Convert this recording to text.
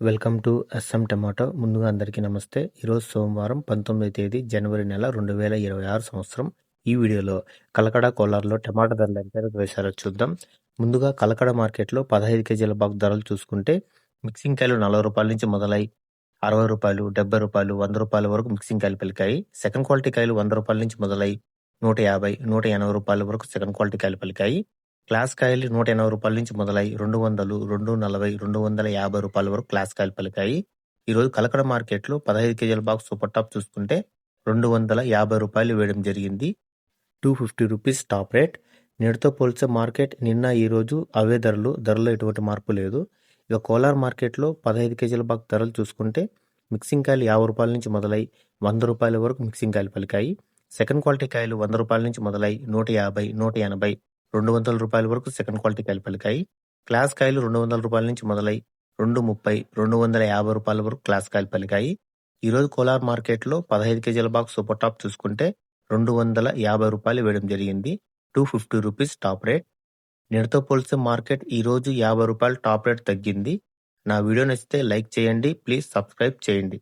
Welcome to S M tomato. ముందుగా అందరికీ నమస్తే. ఈరోజు సోమవారం పంతొమ్మిది తేదీ జనవరి నెల రెండు వేల ఇరవై ఆరు సంవత్సరం. ఈ వీడియోలో కలకడ కోలార్లో టమాటా ధరలు ఎంత వేశారో చూద్దాం. ముందుగా కలకడ మార్కెట్లో పదహైదు కేజీల బాగు ధరలు చూసుకుంటే మిక్సింగ్ కాయలు నలభై రూపాయల నుంచి మొదలై అరవై రూపాయలు డెబ్బై రూపాయలు వంద రూపాయల వరకు మిక్సింగ్ కాయలు పలికాయి. సెకండ్ క్వాలిటీ కాయలు వంద రూపాయల నుంచి మొదలై నూట యాభై నూట ఎనభై రూపాయల వరకు సెకండ్ క్వాలిటీ కాయలు పలికాయి. క్లాస్ కాయలు నూట ఎనభై రూపాయల నుంచి మొదలై రెండు వందలు రెండు నలభై రెండు వందల యాభై రూపాయల వరకు క్లాస్ కాయలు పలికాయి. ఈరోజు కలకడ మార్కెట్లో పదహైదు కేజీల బాక్స్ సూపర్ టాప్ చూసుకుంటే రెండు వందల యాభై రూపాయలు వేయడం జరిగింది. Two fifty rupees top rate. నేటితో పోల్చే మార్కెట్ నిన్న ఈరోజు అవే ధరలు ధరలో ఎటువంటి మార్పు లేదు. ఇక కోలార్ మార్కెట్లో పదహైదు కేజీల బాక్స్ ధరలు చూసుకుంటే మిక్సింగ్ కాయలు యాభై రూపాయల నుంచి మొదలై వంద రూపాయల వరకు మిక్సింగ్ కాయలు పలికాయి. సెకండ్ క్వాలిటీ కాయలు వంద రూపాయల నుంచి మొదలై నూట యాభై నూట ఎనభై రెండు వందల రూపాయల వరకు సెకండ్ క్వాలిటీ కాయలు పలికాయి. క్లాస్ కాయలు రెండు వందల రూపాయల నుంచి మొదలై రెండు ముప్పై రెండు వందల యాభై రూపాయల వరకు క్లాస్ కాయలు పలికాయి. ఈరోజు కోలార్ మార్కెట్లో పదహైదు కేజీల బాక్స్ సూపర్ టాప్ చూసుకుంటే రెండు వందల యాభై రూపాయలు వేయడం జరిగింది. Two fifty rupees top rate. నేటితో పోలిస్తే మార్కెట్ ఈరోజు యాభై రూపాయలు టాప్ రేట్ తగ్గింది. నా వీడియో నచ్చితే లైక్ చేయండి ప్లీజ్ సబ్స్క్రైబ్ చేయండి.